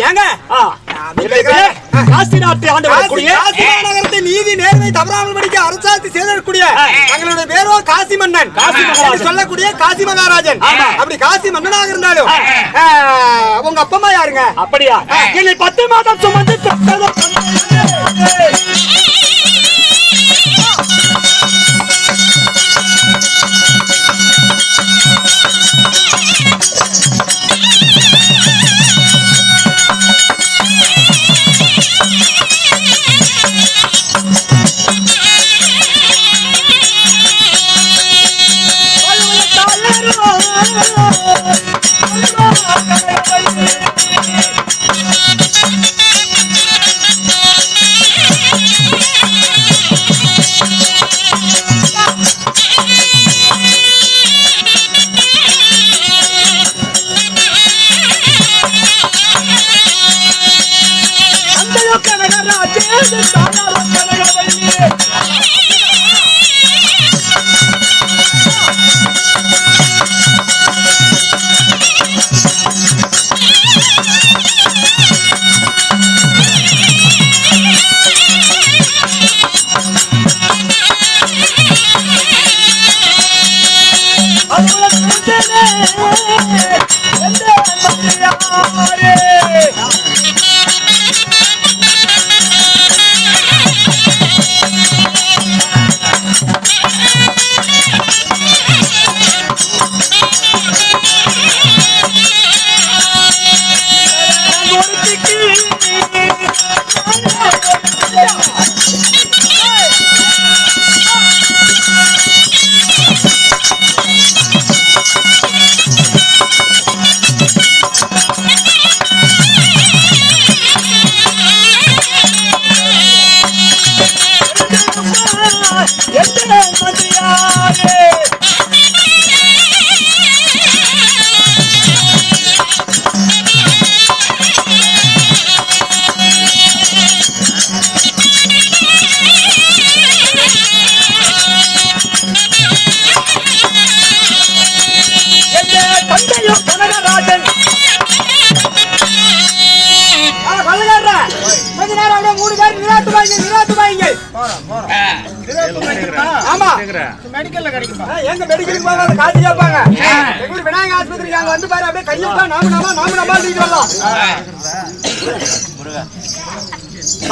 ஏங்க? காசி நாட்டை ஆண்டு வரக்கூடிய காசி மாநகரத்தை நீதி நேர்மை தவறாமல் படிக்க அரசாட்சி செய்திருக்கக்கூடிய ஆ. தங்களுடைய பேரோ காசி மன்னன். சொல்லக்கூடிய காசி மகாராஜன். அப்படி காசி மன்னனாக இருந்தாலும் உங்க அப்பா அம்மா யாருங்க? அப்படியா? என்னை பத்து மாதம் சுமந்து Yeah. Navidades. மூணு பேர் நிராத்து வாங்க நிராத்து வாங்க. ஆமா. மெடிக்கல்ல கிடைக்குமா? ஆ, எங்க மெடிக்கலுக்கு போகாத காசு கேட்பாங்க எங்க ஊர் விநாயக ஆஸ்பத்திரிக்கு அங்க வந்து பாரு அப்படியே கையெழுத்தா நாம நாம நாம நாம நீங்க வரலாம்.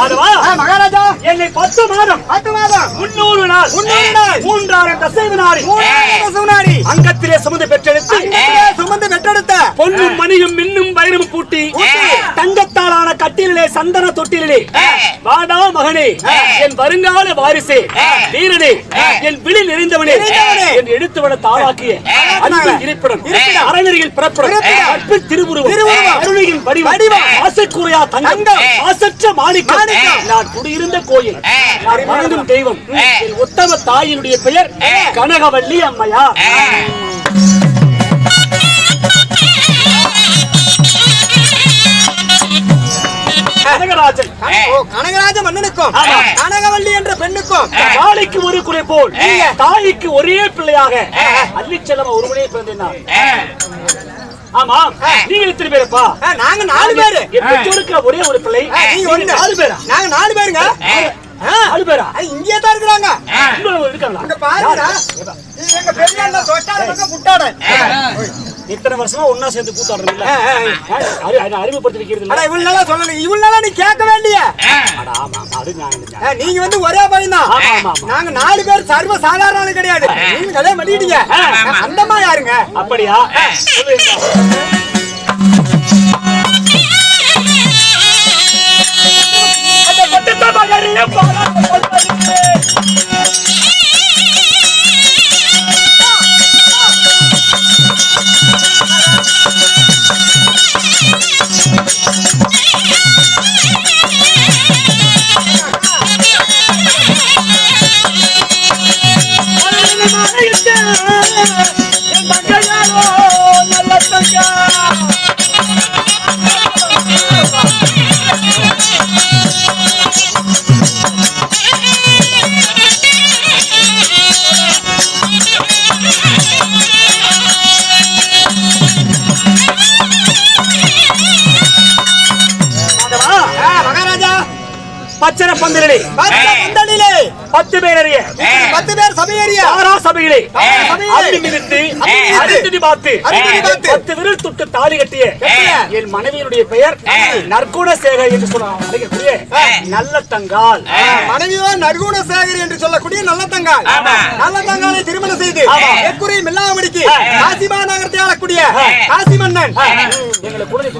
அதுவா ஆ, மகாராஜா என்னை பத்து மாதம் பத்து மாதம் முன்னூறு நாள் முன்னூறு நாள். மூன்றாயிரம் கசைவு அங்கத்திலே சுமந்து பெற்றெடுத்து சுமந்து பெற்றெடுத்த பொன்னும் மணியும் மின்னும் வைரமும் பூட்டி பூட்டி. கட்டிலே சந்தன தொட்டிலே. வாடா மகனே என் வருங்கால வாரிசே வீரனே என் விழி நிறைந்தவனே. என் எடுத்து வட தாளாக்கிய இருப்பிடம். அறநெறியில் பிறப்பிடம். பிறப்பிடம். அற்பு திருவுருவம். அருளியின் வடிவம். ஆசைக்குறையா தங்கம். ஆசற்ற மாணிக்கம். நான் குடியிருந்த கோயில். நான் வணங்கும் தெய்வம். என் உத்தம தாயினுடைய பெயர் கனகவல்லி அம்மையார். கனகராஜன். ஓ, கனகராஜ மன்னனுக்கும் ஆமா. கனகவல்லி என்ற பெண்ணுக்கும். காளைக்கு ஒரு குறை போல் தாய்க்கு ஒரே பிள்ளையாக அள்ளிச்செல்லம ஒருவனே பிறந்தார் ஆமா நீங்க எத்தனை பேருப்பா? ஆ, நாங்க நாலு பேரு. பெற்றோருக்கு ஒரே ஒரு பிள்ளை நீங்க நாலு பேரா? நாங்க நாலு பேருங்க. நாலு பேரா? தான் இருக்கிறாங்க. இங்க எங்க பெரிய தொட்டாட பக்கம் புட்டாட இத்தனை வருஷமா ஒன்னா சேர்ந்து ஆ. அறிமுகப்படுத்தி வைக்கிறது அடா இவ்வளவு நாளா சொல்லணும் இவ்வளவு நாளா நீ கேட்க வேண்டிய. நீங்க வந்து ஒரே பையன் தான். ஆமா, ஆமா, ஆமா. நாங்க நாலு பேர் சர்வ சாதாரண கிடையாது நீங்க கல்யாணம் பண்ணிட்டீங்க அந்தமா யாருங்க? அப்படியா? சொல்லுங்க. பச்சன பந்தலிலே. பந்தலிலே. பத்து பேர் அறிய. பத்து பேர் சபையேறிய தாரா சபையிலே. சபையிலே. அள்ளி மிதித்து. அடித்தடி பார்த்து. பத்து விரல் தொட்டு தாலி கட்டிய. என் மனைவியினுடைய பெயர் நற்குணசேகர் என்று அழைக்கக்கூடிய நல்ல தங்கால். மனைவியோ நற்குண சேகர் என்று சொல்லக்கூடிய நல்ல தங்கால். நல்ல தங்காலை திருமணம் செய்து எக்குறையும் இல்லாமடிக்கு காசிமா நகரத்தை ஆளக்கூடிய காசி மன்னன் எங்களை குழந்தை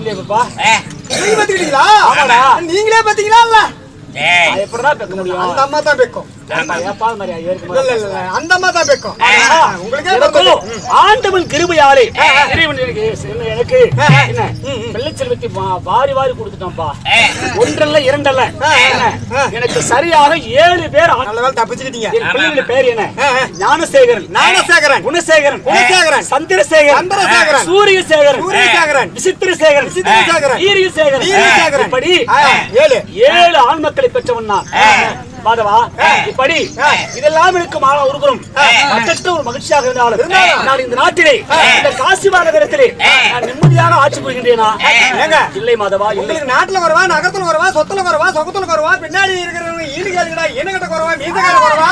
ஆமாடா. நீங்களே பாத்தீங்களா இல்ல? அது எப்படிதான் பெக்க முடியும் அந்த அம்மா தான் பெக்கும் ஏப்பா மாதிரி ஏற்க இல்ல இல்ல இல்ல அந்த அம்மா தான் பெக்கும் உங்களுக்கே. ஆண்டவன் கிருபையாலே. எனக்கு. என்ன- எனக்கு என்ன வெள்ளை செல்வத்தை வா- வாரி வாரி கொடுத்துட்டான்பா ஒன்றல்ல இரண்டல்ல? எனக்கு சரியாக ஏழு பேர் தப்பிச்சுக்கிட்டீங்க. பிள்ளைகளுடைய பேர் என்ன. ஞானசேகரன். ஞானசேகரன். குணசேகரன். குணசேகரன். சந்திரசேகரன். சந்திரசேகரன். சூரியசேகரன். சூரியசேகரன். விசித்திரசேகரன். விசித்திரசேகரன். ஈரியசேகரன். வீரசேகரன். இப்படி ஏழு. ஏழு ஆண் மக்களை பெற்றவன் நான். மாதவா? இப்படி இதெல்லாம் எனக்கு மாற உருகுறோம் மற்ற ஒரு மகிழ்ச்சியாக இருந்தாலும் நான் இந்த நாட்டிலே இந்த காசி மாநகரத்திலே நான் நிம்மதியாக ஆட்சி புரிகின்றேனா? ஏங்க? இல்லை மாதவா இல்லை. உங்களுக்கு நாட்டுல குறவா நகரத்துல குறவா சொத்துல குறவா சொகத்துல குறவா பின்னாடி இருக்கிறவங்க ஈடு கேளுங்கடா ஈனகட்ட குறவா? மீசக்கார குறவா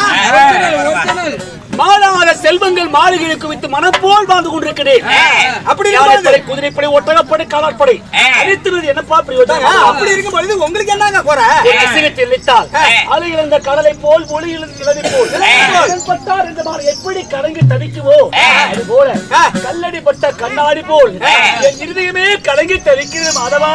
மாறாத செல்வங்கள் மாளிகைகளுக்கு வித்து மனம் போல் வாழ்ந்து கொண்டிருக்கிறேன். அப்படி யானைப்படை குதிரைப்படை ஒட்டகப்படை காலாட்படை. அனைத்து என்னப்பா பிரயோஜனம் அப்படி இருக்கும் பொழுது உங்களுக்கு என்னங்க குறை? ஒரு அசிங்கத்தை இழைத்தால் அலை இழந்த கடலை போல் ஒளி இழந்த நிலவை போல். பட்டார் இந்த மாதிரி எப்படி கலங்கி தவிக்குவோ அது போல கல்லடி பட்ட கண்ணாடி போல் என் இருதயமே கலங்கி தவிக்கிறது மாதவா.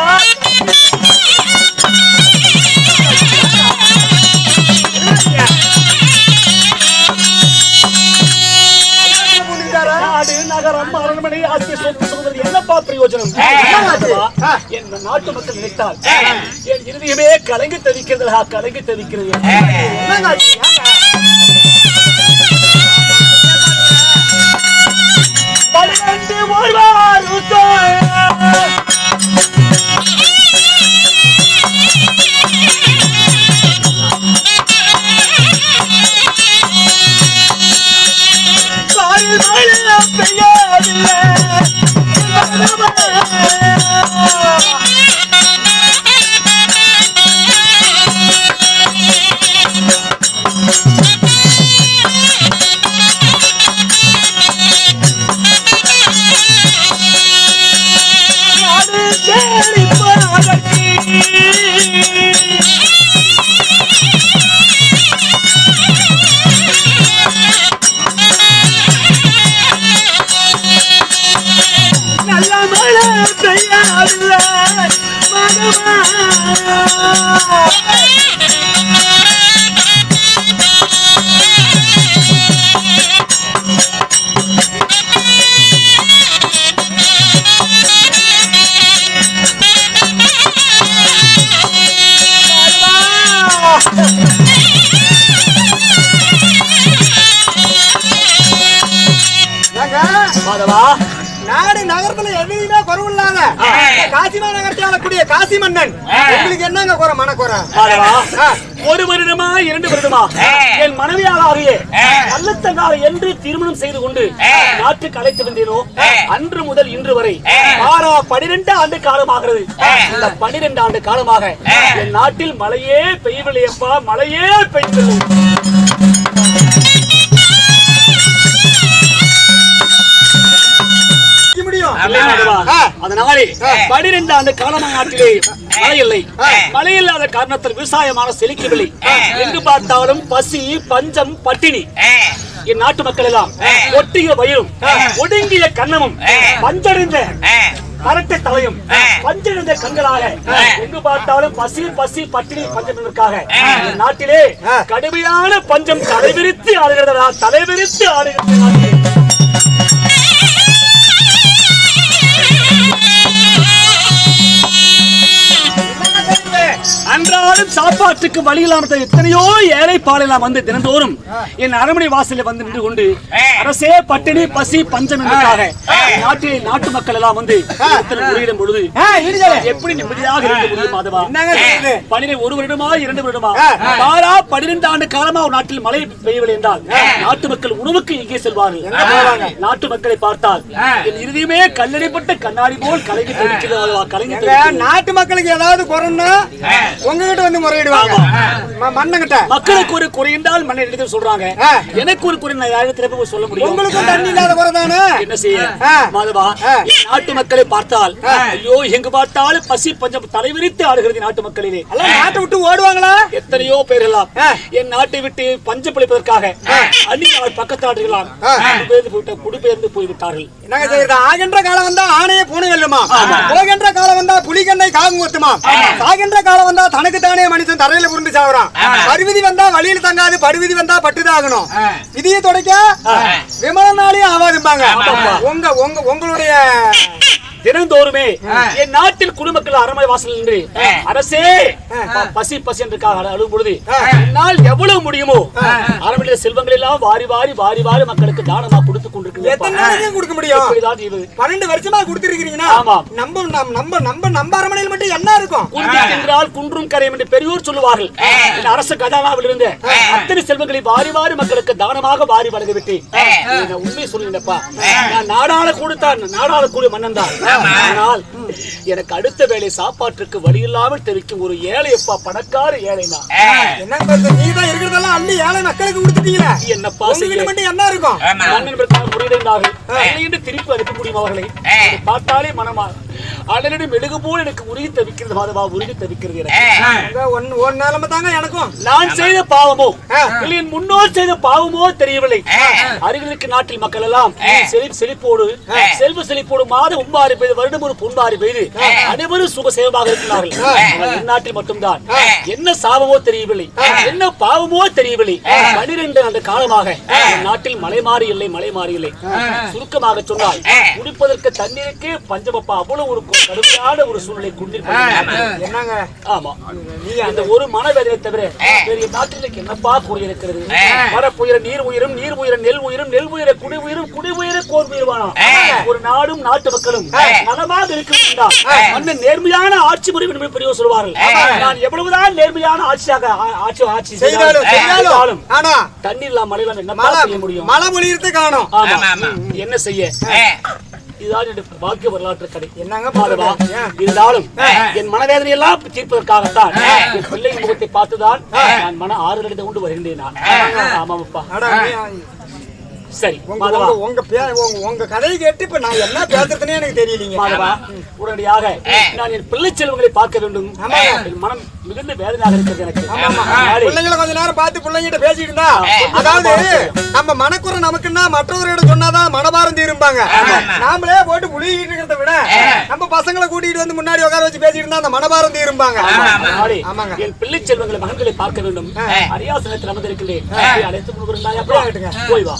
ஆகிய சொத்து சுகங்கள் என்னப்பா பிரயோஜனம்? என் நாட்டு மக்கள் நினைத்தால்? என் இருதயமே கலங்கி தவிக்கிறதா கலங்கி தவிக்கிறது என்னங்க ஆச்சு? ஏங்க? மகமா ஏங்க, காசிமா நகரத்தை ஆளக்கூடிய காசி மன்னன். உங்களுக்கு என்னங்க குறை மனக்குறை? மாதவா ஒரு வருடமா இரண்டு வருடமா? என் மனைவியாக ஆகிய கள்ளத்தங்காலை என்று திருமணம் செய்து கொண்டு நாட்டுக்கு அழைத்து வந்தேனோ? அன்று முதல் இன்று வரை. ஆறா பனிரெண்டு ஆண்டு காலமாகிறது. இந்த பனிரெண்டு ஆண்டு காலமாக என் நாட்டில் மழையே பெய்யவில்லையப்பா மழையே பெய்யவில்லை. முடியும். அதனாலே பனிரெண்டு ஆண்டு காலமாக நாட்டிலே மழை இல்லை மழை இல்லாத காரணத்தால் விவசாயமான செழிக்கவில்லை. எங்கு பார்த்தாலும் பசி பஞ்சம் பட்டினி. என் நாட்டு மக்கள் எல்லாம் ஒட்டிய வயிறும் ஒடுங்கிய கண்ணமும் பஞ்சடைந்த கரட்டை தலையும் பஞ்சடைந்த கண்களாக எங்கு பார்த்தாலும் பசி பசி பட்டினி என் நாட்டிலே கடுமையான பஞ்சம் தலைவிரித்து ஆடுகிறதா தலைவிரித்து ஆடுகிறது அன்றாடம் சாப்பாட்டுக்கு வழி இல்லாம எத்தனையோ ஏழை பாலையெல்லாம் வந்து தினந்தோறும் என் அரண்மனை வாசலில் வந்து நின்று கொண்டு அரசே பட்டினி பசி பஞ்சம் என்பதற்காக நாட்டில் நாட்டு மக்கள் எல்லாம் வந்து முறையிடும் பொழுது. எப்படி நிம்மதியாக இருக்க முடியும் மாதவா? ஒரு வருடமா இரண்டு வருடமா. பாரா பன்னிரண்டு ஆண்டு காலமா ஒரு நாட்டில் மழை பெய்யவில்லை என்றால் நாட்டு மக்கள் உணவுக்கு எங்கே செல்வார்கள்? நாட்டு மக்களை பார்த்தால் என் இறுதியுமே கல்லடிப்பட்ட கண்ணாடி போல் கலங்கி நாட்டு மக்களுக்கு ஏதாவது குறைன்னா உங்ககிட்ட மன்னங்கிட்ட வந்து முறையிடுவாங்க. ம- மன்னங்கிட்ட மக்களுக்கு ஒரு குறைந்தால் மண்ணை எடுத்து சொல்றாங்க. எனக்கு ஒரு குறை யாரிடத்துல போய் சொல்ல முடியும்? உங்களுக்கும் தண்ணி இல்லாத குறை தானே? என்ன செய்ய. மாதவா. நாட்டு மக்களை பார்த்தால் ஐயோ எங்கு பார்த்தாலும் பசி பஞ்சம் தலைவிரித்து ஆடுகிறது நாட்டு மக்களிலே. நாட்டை விட்டு ஓடுவாங்களா? எத்தனையோ பேர் எல்லாம். என் நாட்டை விட்டு பஞ்சம் பிழைப்பதற்காக அந்நிய பக்கத்தாடுகளாம் ஆ. குடிபெயர்ந்து போய்விட்ட- குடிபெயர்ந்து போய்விட்டார்கள் ஆகின்ற காலம் வந்தா ஆணைய பூனை வெல்லுமா போகின்ற காலம் வந்தா புலிகண்ணை காகம் கொத்துமா சாகின்ற காலம் வந்தா தனக்கு தானே மனுஷன் தரையில புரிந்து சாவறான். பருவிதி வந்தா வழியில் தங்காது பருவிதி வந்தா பட்டுதாகணும். விதியை தொடக்க விமலனாலே ஆவாதும்பாங்க. உங்க உங்க உங்களுடைய தினந்தோறுமே என் நாட்டில் குடிமக்கள் அரண்மனை வாசல் நின்று அரசே பசி பசி என்று அழுகும் பொழுது என்னால் எவ்வளவு முடியுமோ அரண்மனையில செல்வங்கள் எல்லாம் வாரி வாரி வாரி வாரி மக்களுக்கு தானமா கொடுத்து கொண்டிருக்கிறேன். கொடுக்க முடியும்? பன்னெண்டு வருஷமா கொடுத்திருக்கீங்கன்னா ஆமா. நம்ம நம்ம நம்ம நம்ம அரமனையில் மட்டும் என்ன இருக்கும்? என்றால் குன்றும் கரையும் என்று பெரியோர் சொல்லுவார்கள். இந்த அரச கதானாவில் இருந்த அத்தனை செல்வங்களை வாரி வாரி மக்களுக்கு தானமாக வாரி வழங்க விட்டேன். நான் உண்மை சொல்லுங்கப்பா நான் நாடாள கொடுத்தான் நாடாள கூடிய மன்னன் தான் มา எனக்கு அடுத்த வேளை சாப்பாட்டுக்கு வழி இல்லாமல் தெரிவிக்கும் ஒரு ஏழை அப்பா பணக்கார ஏழை தான் என்ன நீ தான் இருக்கிறதெல்லாம் அள்ளி ஏழை மக்களுக்கு கொடுத்துட்டீங்களா? என்னப்பா மட்டும் என்ன இருக்கும்? என்று திருப்பி அனுப்ப முடியும் அவர்களை? பார்த்தாலே மனமா? அடனடி மெழுகு போல் எனக்கு உருகி தவிக்கிறது மாதவா உருகி தவிக்கிறது எனக்கு. ஒரு நிலைமை தாங்க எனக்கும். நான் செய்த பாவமோ. இல்லை முன்னோர் செய்த பாவமோ தெரியவில்லை. அருகிலுக்கு நாட்டில் மக்கள் எல்லாம் செழி- செழிப்போடு செல்வ செழிப்போடு மாத உம்பாறு வருடம் ஒரு பொன்பாறு பெய்து. அனைவரும் சுக சேவமாக இருக்கிறார்கள். நாட்டில் மட்டும்தான். என்ன சாபமோ தெரியவில்லை. என்ன பாவமோ தெரியவில்லை. பனிரெண்டு ஆண்டு காலமாக நாட்டில் மலை மாறி இல்லை மலை மாறி இல்லை. சுருக்கமாக சொன்னால் குடிப்பதற்கு தண்ணீருக்கு பஞ்சமப்பா அவ்வளவு ஒரு கடுமையான ஒரு சூழ்நிலை குண்டிருக்கிறது என்னங்க? ஆமா. இந்த ஒரு மனவேதனை தவிர வேறு என் நாட்டில் எனக்கு என்னப்பா குறை இருக்கிறது வரப்புயர நீர் உயிரும் நீர் உயிர நெல் உயிரும் நெல் உயிர குடி உயிரும் குடி உயிர கோர் உயிர்வானா? ஒரு நாடும் நாட்டு மக்களும் நலமாக இருக்க வேண்டாம் அண்ணன் நேர்மையான ஆட்சி முறை என்று பெரியவர் சொல்வார்கள். நான் எவ்வளவுதான் நேர்மையான ஆட்சியாக ஆட்சி ஆட்சி செய்தாலும் ஆனா தண்ணீர் இல்லாம மழை செய்ய முடியும்? மழை பொழியறது காணும் என்ன செய்ய? பாக்கிய வரலாற்று கதை. என்னங்க? ஏன்? இருந்தாலும் என் மனவேதனை எல்லாம் தீர்ப்பதற்காகத்தான் என் பிள்ளையின் முகத்தை பார்த்துதான் நான் மன ஆறுதல் கொண்டு வருகின்றேன் நான். ஆமாப்பா சரி உங்க உங்க- கதையை கேட்டு இப்ப நான் என்ன பேசுறதுன்னே எனக்கு தெரியலீங்க. மாதவா உடனடியாக நான் என் பிள்ளை செல்வங்களை பார்க்க வேண்டும். என் மனம் மிகுந்த வேதனையாக இருக்கிறது எனக்கு. பிள்ளைங்களை கொஞ்ச நேரம் பார்த்து பிள்ளைங்கிட்ட பேசிட்டு இருந்தா அதாவது நம்ம மனக்குறை நமக்குன்னா மற்றவர்கிட்ட சொன்னாதான் மனபாரம் தீரும்பாங்க. நாமளே போட்டு புளிகிட்டு இருக்கிறத விட நம்ம பசங்களை கூட்டிட்டு வந்து முன்னாடி உட்கார வச்சு பேசிட்டு இருந்தா அந்த மனபாரம் தீரும்பாங்க. ஆமாங்க. என் பிள்ளை செல்வங்களை மகன்களை பார்க்க வேண்டும். அரியாசனத்தில் அமர்ந்திருக்கிறேன் அழைத்து? போய் வா.